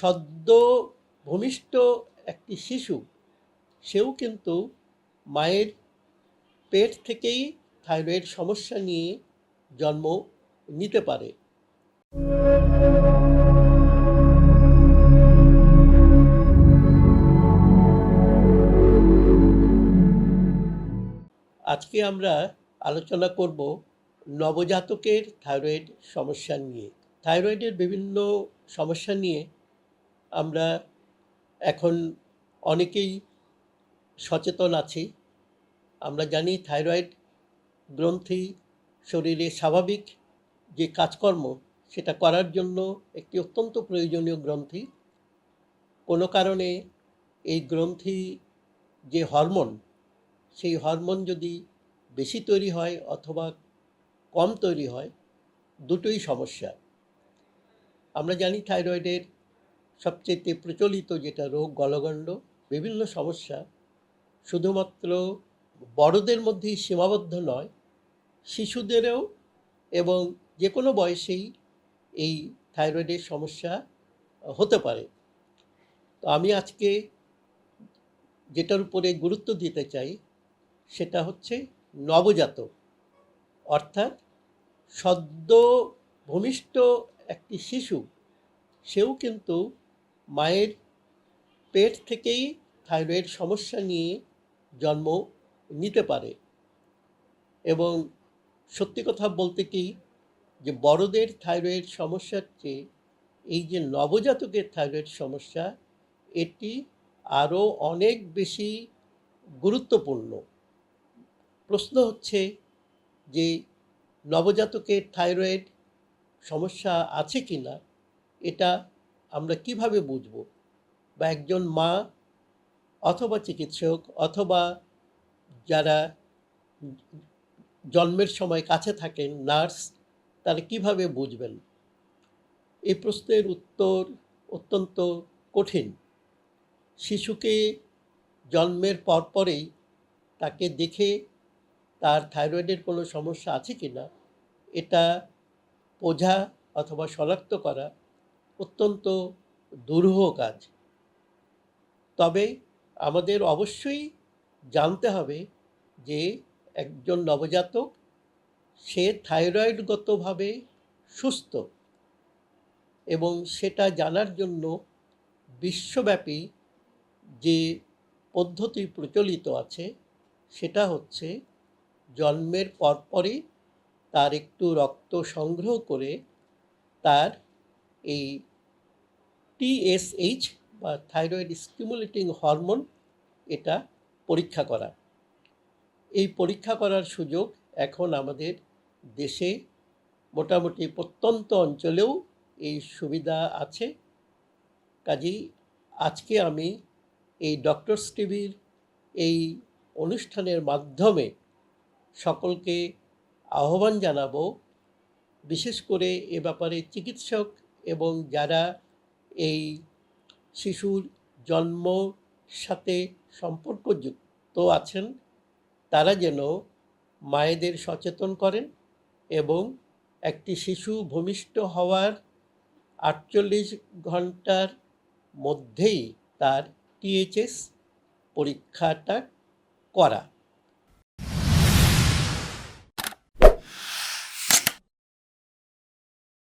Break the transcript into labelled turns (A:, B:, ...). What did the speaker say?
A: সদ্য ভূমিষ্ঠ একটি শিশু, সেও কিন্তু মায়ের পেট থেকেই থাইরয়েড সমস্যা নিয়ে জন্ম নিতে পারে। আজকে আমরা আলোচনা করব নবজাতকের থাইরয়েড সমস্যা নিয়ে। থাইরয়েডের বিভিন্ন সমস্যা নিয়ে আমরা এখন অনেকেই সচেতন আছি। আমরা জানি থাইরয়েড গ্রন্থি শরীরে স্বাভাবিক যে কাজকর্ম, সেটা করার জন্য একটি অত্যন্ত প্রয়োজনীয় গ্রন্থি। কোনো কারণে এই গ্রন্থি যে হরমোন, সেই হরমোন যদি বেশি তৈরি হয় অথবা কম তৈরি হয়, দুটোই সমস্যা। আমরা জানি থাইরয়েডের সবচেয়ে প্রচলিত যেটা রোগ, গলগণ্ড, বিভিন্ন সমস্যা, শুধুমাত্র বড়দের মধ্যেই সীমাবদ্ধ নয়, শিশুদেরও এবং যে কোনো বয়সেই এই থাইরয়েডের সমস্যা হতে পারে। তো আমি আজকে যেটার উপরে গুরুত্ব দিতে চাই সেটা হচ্ছে নবজাতক, অর্থাৎ সদ্য ভূমিষ্ঠ একটি শিশু, সেও কিন্তু মায়ের পেট থেকেই থাইরয়েড সমস্যা নিয়ে জন্ম নিতে পারে। এবং সত্যি কথা বলতে কি, যে বড়দের থাইরয়েড সমস্যার চেয়ে এই যে নবজাতকের থাইরয়েড সমস্যা, এটি আরও অনেক বেশি গুরুত্বপূর্ণ। প্রশ্ন হচ্ছে যে নবজাতকের থাইরয়েড সমস্যা আছে কি না এটা আমরা কীভাবে বুঝব? বা একজন মা অথবা চিকিৎসক অথবা যারা জন্মের সময় কাছে থাকেন, নার্স, তারা কীভাবে বুঝবেন? এই প্রশ্নের উত্তর অত্যন্ত কঠিন। শিশুকে জন্মের পরপরেই তাকে দেখে তার থাইরয়েডের কোনো সমস্যা আছে কি না এটা বোঝা অথবা শনাক্ত করা অত্যন্ত দুরূহ কাজ। তবে আমাদের অবশ্যই জানতে হবে যে একজন নবজাতক সে থাইরয়েডগতভাবে সুস্থ এবং সেটা জানার জন্য বিশ্বব্যাপী যে পদ্ধতি প্রচলিত আছে, সেটা হচ্ছে জন্মের পরপরই তার একটু রক্ত সংগ্রহ করে তার এই টিএসএইচ বা থাইরয়েড স্টিমুলেটিং হরমোন এটা পরীক্ষা করা। এই পরীক্ষা করার সুযোগ এখন আমাদের দেশে মোটামুটি প্রত্যন্ত অঞ্চলেও এই সুবিধা আছে। কাজেই আজকে আমি এই ডক্টরস টিভির এই অনুষ্ঠানের মাধ্যমে সকলকে আহ্বান জানাব, বিশেষ করে এ ব্যাপারে চিকিৎসক এবং যারা এই শিশুর জন্ম সাথে সম্পর্কযুক্ত আছেন, তারা যেন মায়েদের সচেতন করেন এবং একটি শিশু ভূমিষ্ঠ হওয়ার আটচল্লিশ ঘণ্টার মধ্যেই তার টিএইচএস পরীক্ষাটা করা।